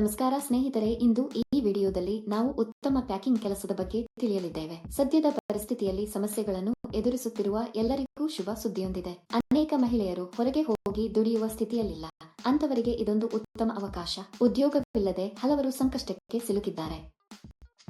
ನಮಸ್ಕಾರ ಸ್ನೇಹಿತರೆ, ಇಂದು ಈ ವಿಡಿಯೋದಲ್ಲಿ ನಾವು ಉತ್ತಮ ಪ್ಯಾಕಿಂಗ್ ಕೆಲಸದ ಬಗ್ಗೆ ತಿಳಿಯಲಿದ್ದೇವೆ. ಸದ್ಯದ ಪರಿಸ್ಥಿತಿಯಲ್ಲಿ ಸಮಸ್ಯೆಗಳನ್ನು ಎದುರಿಸುತ್ತಿರುವ ಎಲ್ಲರಿಗೂ ಶುಭ ಸುದ್ದಿಯೊಂದಿದೆ. ಅನೇಕ ಮಹಿಳೆಯರು ಹೊರಗೆ ಹೋಗಿ ದುಡಿಯುವ ಸ್ಥಿತಿಯಲ್ಲಿಲ್ಲ. ಅಂತವರಿಗೆ ಇದೊಂದು ಉತ್ತಮ ಅವಕಾಶ. ಉದ್ಯೋಗವಿಲ್ಲದೆ ಹಲವರು ಸಂಕಷ್ಟಕ್ಕೆ ಸಿಲುಕಿದ್ದಾರೆ.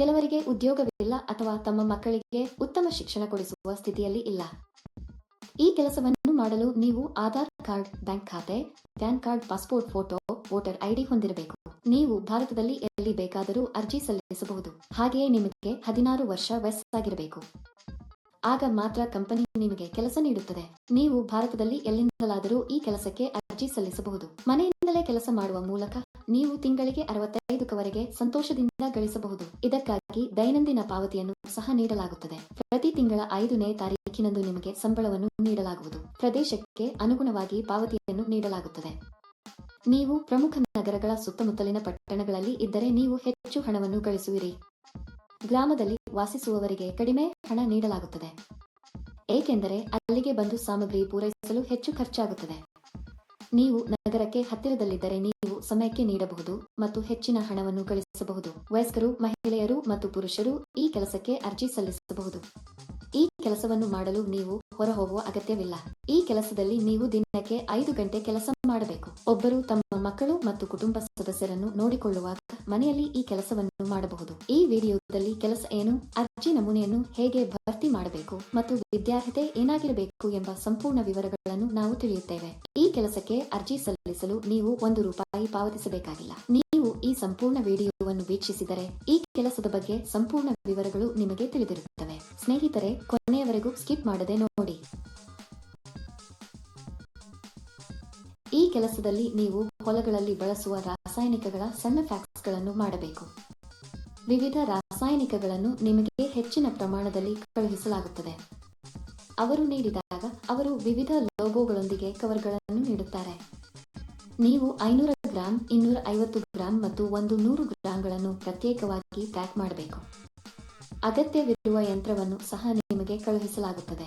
ಕೆಲವರಿಗೆ ಉದ್ಯೋಗವಿಲ್ಲ ಅಥವಾ ತಮ್ಮ ಮಕ್ಕಳಿಗೆ ಉತ್ತಮ ಶಿಕ್ಷಣ ಕೊಡಿಸುವ ಸ್ಥಿತಿಯಲ್ಲಿ ಇಲ್ಲ. ಈ ಕೆಲಸವನ್ನು ಮಾಡಲು ನೀವು ಆಧಾರ್ ಕಾರ್ಡ್, ಬ್ಯಾಂಕ್ ಖಾತೆ, PAN card, passport photo, voter ID ಹೊಂದಿರಬೇಕು. ನೀವು ಭಾರತದಲ್ಲಿ ಎಲ್ಲಿ ಬೇಕಾದರೂ ಅರ್ಜಿ ಸಲ್ಲಿಸಬಹುದು. ಹಾಗೆಯೇ ನಿಮಗೆ ಹದಿನಾರು ವರ್ಷ ವಯಸ್ಸಾಗಿರಬೇಕು. ಆಗ ಮಾತ್ರ ಕಂಪನಿ ನಿಮಗೆ ಕೆಲಸ ನೀಡುತ್ತದೆ. ನೀವು ಭಾರತದಲ್ಲಿ ಎಲ್ಲಿಂದಲಾದರೂ ಈ ಕೆಲಸಕ್ಕೆ ಅರ್ಜಿ ಸಲ್ಲಿಸಬಹುದು. ಮನೆಯಿಂದಲೇ ಕೆಲಸ ಮಾಡುವ ಮೂಲಕ ನೀವು ತಿಂಗಳಿಗೆ ಅರವತ್ತೈದಕ್ಕವರೆಗೆ ಸಂತೋಷದಿಂದ ಗಳಿಸಬಹುದು. ಇದಕ್ಕಾಗಿ ದೈನಂದಿನ ಪಾವತಿಯನ್ನು ಸಹ ನೀಡಲಾಗುತ್ತದೆ. ಪ್ರತಿ ತಿಂಗಳ ಐದನೇ ತಾರೀಕಿನಂದು ನಿಮಗೆ ಸಂಬಳವನ್ನು ನೀಡಲಾಗುವುದು. ಪ್ರದೇಶಕ್ಕೆ ಅನುಗುಣವಾಗಿ ಪಾವತಿಯನ್ನು ನೀಡಲಾಗುತ್ತದೆ. ನೀವು ಪ್ರಮುಖ ನಗರಗಳ ಸುತ್ತಮುತ್ತಲಿನ ಪಟ್ಟಣಗಳಲ್ಲಿ ಇದ್ದರೆ ನೀವು ಹೆಚ್ಚು ಹಣವನ್ನು ಗಳಿಸುವಿರಿ. ಗ್ರಾಮದಲ್ಲಿ ವಾಸಿಸುವವರಿಗೆ ಕಡಿಮೆ ಹಣ ನೀಡಲಾಗುತ್ತದೆ. ಏಕೆಂದರೆ ಅಲ್ಲಿಗೆ ಬಂದು ಸಾಮಗ್ರಿ ಪೂರೈಸಲು ಹೆಚ್ಚು ಖರ್ಚಾಗುತ್ತದೆ. ನೀವು ನಗರಕ್ಕೆ ಹತ್ತಿರದಲ್ಲಿದ್ದರೆ ನೀವು ಸಮಯಕ್ಕೆ ನೀಡಬಹುದು ಮತ್ತು ಹೆಚ್ಚಿನ ಹಣವನ್ನು ಗಳಿಸಬಹುದು ವಯಸ್ಕರು, ಮಹಿಳೆಯರು ಮತ್ತು ಪುರುಷರು ಈ ಕೆಲಸಕ್ಕೆ ಅರ್ಜಿ ಸಲ್ಲಿಸಬಹುದು. ಈ ಕೆಲಸವನ್ನು ಮಾಡಲು ನೀವು ಹೊರಹೋಗುವ ಅಗತ್ಯವಿಲ್ಲ. ಈ ಕೆಲಸದಲ್ಲಿ ನೀವು ದಿನಕ್ಕೆ ಐದು ಗಂಟೆ ಕೆಲಸ ಮಾಡಬೇಕು. ಒಬ್ಬರು ತಮ್ಮ ಮಕ್ಕಳು ಮತ್ತು ಕುಟುಂಬ ಸದಸ್ಯರನ್ನು ನೋಡಿಕೊಳ್ಳುವಾಗ ಮನೆಯಲ್ಲಿ ಈ ಕೆಲಸವನ್ನು ಮಾಡಬಹುದು. ಈ ವಿಡಿಯೋದಲ್ಲಿ ಕೆಲಸ ಏನು, ಅರ್ಜಿ ನಮೂನೆಯನ್ನು ಹೇಗೆ ಭರ್ತಿ ಮಾಡಬೇಕು ಮತ್ತು ವಿದ್ಯಾರ್ಹತೆ ಏನಾಗಿರಬೇಕು ಎಂಬ ಸಂಪೂರ್ಣ ವಿವರಗಳನ್ನು ನಾವು ತಿಳಿಯುತ್ತೇವೆ. ಈ ಕೆಲಸಕ್ಕೆ ಅರ್ಜಿ ಸಲ್ಲಿಸಲು ನೀವು ಒಂದು ರೂಪಾಯಿ ಪಾವತಿಸಬೇಕಾಗಿಲ್ಲ. ನೀವು ಈ ಸಂಪೂರ್ಣ ವಿಡಿಯೋವನ್ನು ವೀಕ್ಷಿಸಿದರೆ ಈ ಕೆಲಸದ ಬಗ್ಗೆ ಸಂಪೂರ್ಣ ವಿವರಗಳು ನಿಮಗೆ ತಿಳಿದಿರುತ್ತವೆ. ಸ್ನೇಹಿತರೆ ಕೊನೆಯವರೆಗೂ ಸ್ಕಿಪ್ ಮಾಡದೆ ನೋಡಿ. ಈ ಕೆಲಸದಲ್ಲಿ ನೀವು ಹೊಲಗಳಲ್ಲಿ ಬಳಸುವ ರಾಸಾಯನಿಕಗಳ ಸಣ್ಣ ಫ್ಯಾಕ್ಸ್ಗಳನ್ನು ಮಾಡಬೇಕು. ವಿವಿಧ ರಾಸಾಯನಿಕಗಳನ್ನು ನಿಮಗೆ ಹೆಚ್ಚಿನ ಪ್ರಮಾಣದಲ್ಲಿ ಕಳುಹಿಸಲಾಗುತ್ತದೆ. ಅವರು ನೀಡಿದಾಗ ಅವರು ವಿವಿಧ ಲೋಗೋಗಳೊಂದಿಗೆ ಕವರ್ಗಳನ್ನು ನೀಡುತ್ತಾರೆ. ನೀವು ಐನೂರ ಗ್ರಾಂ ಇನ್ನೂರ ಐವತ್ತು ಗ್ರಾಂ ಮತ್ತು ಒಂದು ನೂರು ಗ್ರಾಂಗಳನ್ನು ಪ್ರತ್ಯೇಕವಾಗಿ ಪ್ಯಾಕ್ ಮಾಡಬೇಕು. ಅಗತ್ಯವಿರುವ ಯಂತ್ರವನ್ನು ಸಹ ನಿಮಗೆ ಕಳುಹಿಸಲಾಗುತ್ತದೆ.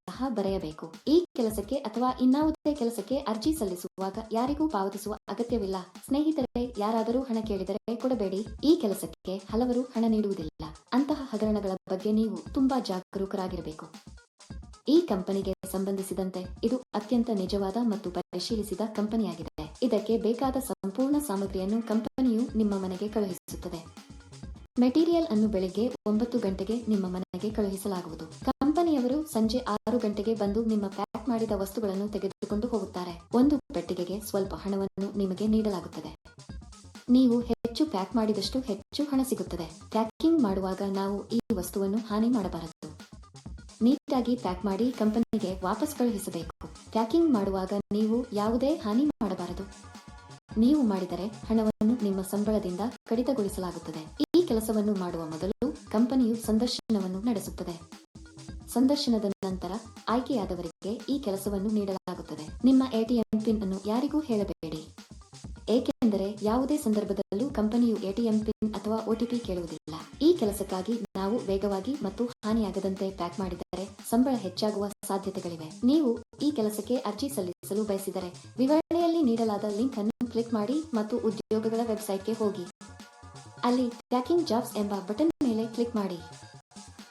ಬರೆಯಬೇಕು. ಈ ಕೆಲಸಕ್ಕೆ ಅಥವಾ ಇನ್ನಾವುದೇ ಕೆಲಸಕ್ಕೆ ಅರ್ಜಿ ಸಲ್ಲಿಸುವಾಗ ಯಾರಿಗೂ ಪಾವತಿಸುವ ಅಗತ್ಯವಿಲ್ಲ. ಸ್ನೇಹಿತರೆ, ಯಾರಾದರೂ ಹಣ ಕೇಳಿದರೆ ಕೊಡಬೇಡಿ. ಈ ಕೆಲಸಕ್ಕೆ ಹಲವರು ಹಣ ನೀಡುವುದಿಲ್ಲ. ಅಂತಹ ಹಗರಣಗಳ ಬಗ್ಗೆ ನೀವು ತುಂಬಾ ಜಾಗರೂಕರಾಗಿರಬೇಕು. ಈ ಕಂಪನಿಗೆ ಸಂಬಂಧಿಸಿದಂತೆ ಇದು ಅತ್ಯಂತ ನಿಜವಾದ ಮತ್ತು ಪರಿಶೀಲಿಸಿದ ಕಂಪನಿಯಾಗಿದೆ. ಇದಕ್ಕೆ ಬೇಕಾದ ಸಂಪೂರ್ಣ ಸಾಮಗ್ರಿಯನ್ನು ಕಂಪನಿಯು ನಿಮ್ಮ ಮನೆಗೆ ಕಳುಹಿಸುತ್ತದೆ. ಮೆಟೀರಿಯಲ್ ಅನ್ನು ಬೆಳಿಗ್ಗೆ ಒಂಬತ್ತು ಗಂಟೆಗೆ ನಿಮ್ಮ ಮನೆಗೆ ಕಳುಹಿಸಲಾಗುವುದು. ಕಂಪನಿಯವರು ಸಂಜೆ ಆರು ಗಂಟೆಗೆ ಬಂದು ನಿಮ್ಮ ಪ್ಯಾಕ್ ಮಾಡಿದ ವಸ್ತುಗಳನ್ನು ತೆಗೆದುಕೊಂಡು ಹೋಗುತ್ತಾರೆ. ಒಂದು ಪೆಟ್ಟಿಗೆಗೆ ಸ್ವಲ್ಪ ಹಣವನ್ನು ನಿಮಗೆ ನೀಡಲಾಗುತ್ತದೆ. ನೀವು ಹೆಚ್ಚು ಪ್ಯಾಕ್ ಮಾಡಿದಷ್ಟು ಹೆಚ್ಚು ಹಣ ಸಿಗುತ್ತದೆ. ಪ್ಯಾಕಿಂಗ್ ಮಾಡುವಾಗ ನಾವು ಈ ವಸ್ತುವನ್ನು ಹಾನಿ ಮಾಡಬಾರದು. ನೀಟಾಗಿ ಪ್ಯಾಕ್ ಮಾಡಿ ಕಂಪನಿಗೆ ವಾಪಸ್ ಕಳುಹಿಸಬೇಕು. ಪ್ಯಾಕಿಂಗ್ ಮಾಡುವಾಗ ನೀವು ಯಾವುದೇ ಹಾನಿ ಮಾಡಬಾರದು. ನೀವು ಮಾಡಿದರೆ ಹಣವನ್ನು ನಿಮ್ಮ ಸಂಬಳದಿಂದ ಕಡಿತಗೊಳಿಸಲಾಗುತ್ತದೆ. ಈ ಕೆಲಸವನ್ನು ಮಾಡುವ ಮೊದಲು ಕಂಪನಿಯು ಸಂದರ್ಶನವನ್ನು ನಡೆಸುತ್ತದೆ. ಸಂದರ್ಶನದ ನಂತರ ಆಯ್ಕೆಯಾದವರಿಗೆ ಈ ಕೆಲಸವನ್ನು ನೀಡಲಾಗುತ್ತದೆ. ನಿಮ್ಮ ಎಟಿಎಂ ಪಿನ್ ಅನ್ನು ಯಾರಿಗೂ ಹೇಳಬೇಡಿ. ಏಕೆಂದರೆ ಯಾವುದೇ ಸಂದರ್ಭದಲ್ಲೂ ಕಂಪನಿಯು ಎಟಿಎಂ ಪಿನ್ ಅಥವಾ ಒಟಿಪಿ ಕೇಳುವುದಿಲ್ಲ. ಈ ಕೆಲಸಕ್ಕಾಗಿ ನಾವು ವೇಗವಾಗಿ ಮತ್ತು ಹಾನಿಯಾಗದಂತೆ ಪ್ಯಾಕ್ ಮಾಡಿದರೆ ಸಂಬಳ ಹೆಚ್ಚಾಗುವ ಸಾಧ್ಯತೆಗಳಿವೆ. ನೀವು ಈ ಕೆಲಸಕ್ಕೆ ಅರ್ಜಿ ಸಲ್ಲಿಸಲು ಬಯಸಿದರೆ ವಿವರಣೆಯಲ್ಲಿ ನೀಡಲಾದ ಲಿಂಕ್ ಅನ್ನು ಕ್ಲಿಕ್ ಮಾಡಿ ಮತ್ತು ಉದ್ಯೋಗಗಳ ವೆಬ್ಸೈಟ್ಗೆ ಹೋಗಿ. ಅಲ್ಲಿ ಪ್ಯಾಕಿಂಗ್ ಜಾಬ್ಸ್ ಎಂಬ ಬಟನ್ ಮೇಲೆ ಕ್ಲಿಕ್ ಮಾಡಿ.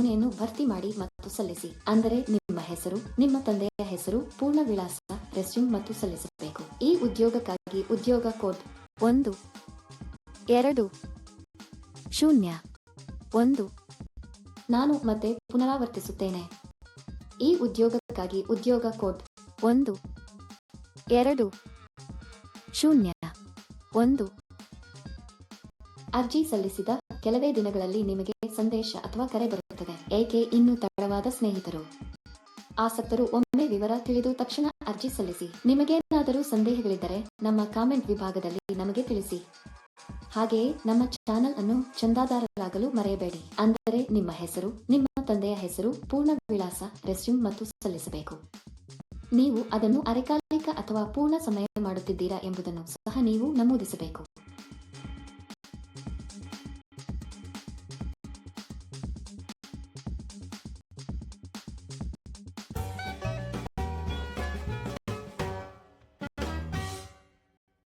ನಮೂನೆಯನ್ನು ಭರ್ತಿ ಮಾಡಿ ಮತ್ತು ಸಲ್ಲಿಸಿ. ಅಂದರೆ ನಿಮ್ಮ ಹೆಸರು, ನಿಮ್ಮ ತಂದೆಯ ಹೆಸರು, ಪೂರ್ಣ ವಿಳಾಸ, ರೆಸ್ಯೂಮ್ ಮತ್ತು ಸಲ್ಲಿಸಬೇಕು. ಈ ಉದ್ಯೋಗಕ್ಕಾಗಿ ಉದ್ಯೋಗ ಕೋಡ್ ಒಂದು, ಎರಡು, ಶೂನ್ಯ, ಒಂದು. ನಾನು ಮತ್ತೆ ಪುನರಾವರ್ತಿಸುತ್ತೇನೆ. ಈ ಉದ್ಯೋಗಕ್ಕಾಗಿ ಉದ್ಯೋಗ ಕೋಡ್ ಒಂದು, ಎರಡು, ಶೂನ್ಯ, ಒಂದು. ಅರ್ಜಿ ಸಲ್ಲಿಸಿದ ಕೆಲವೇ ದಿನಗಳಲ್ಲಿ ನಿಮಗೆ ಸಂದೇಶ ಅಥವಾ ಕರೆ ಬರುತ್ತದೆ ಏಕೆ ಇನ್ನೂ ತಡವಾದ ಸ್ನೇಹಿತರು? ಆಸಕ್ತರು ಒಮ್ಮೆ ವಿವರ ತಿಳಿದು ತಕ್ಷಣ ಅರ್ಜಿ ಸಲ್ಲಿಸಿ. ನಿಮಗೇನಾದರೂ ಸಂದೇಹಗಳಿದ್ದರೆ ನಮ್ಮ ಕಾಮೆಂಟ್ ವಿಭಾಗದಲ್ಲಿ ನಮಗೆ ತಿಳಿಸಿ. ಹಾಗೆಯೇ ನಮ್ಮ ಚಾನೆಲ್ ಅನ್ನು ಚಂದಾದಾರರಾಗಲು ಮರೆಯಬೇಡಿ. ಅಂದರೆ ನಿಮ್ಮ ಹೆಸರು, ನಿಮ್ಮ ತಂದೆಯ ಹೆಸರು, ಪೂರ್ಣ ವಿಳಾಸ, ರೆಸ್ಯೂಮ್ ಮತ್ತು ಸಲ್ಲಿಸಬೇಕು. ನೀವು ಅದನ್ನು ಅರೆಕಾಲಿಕ ಅಥವಾ ಪೂರ್ಣ ಸಮಯ ಮಾಡುತ್ತಿದ್ದೀರಾ ಎಂಬುದನ್ನು ಸಹ ನೀವು ನಮೂದಿಸಬೇಕು.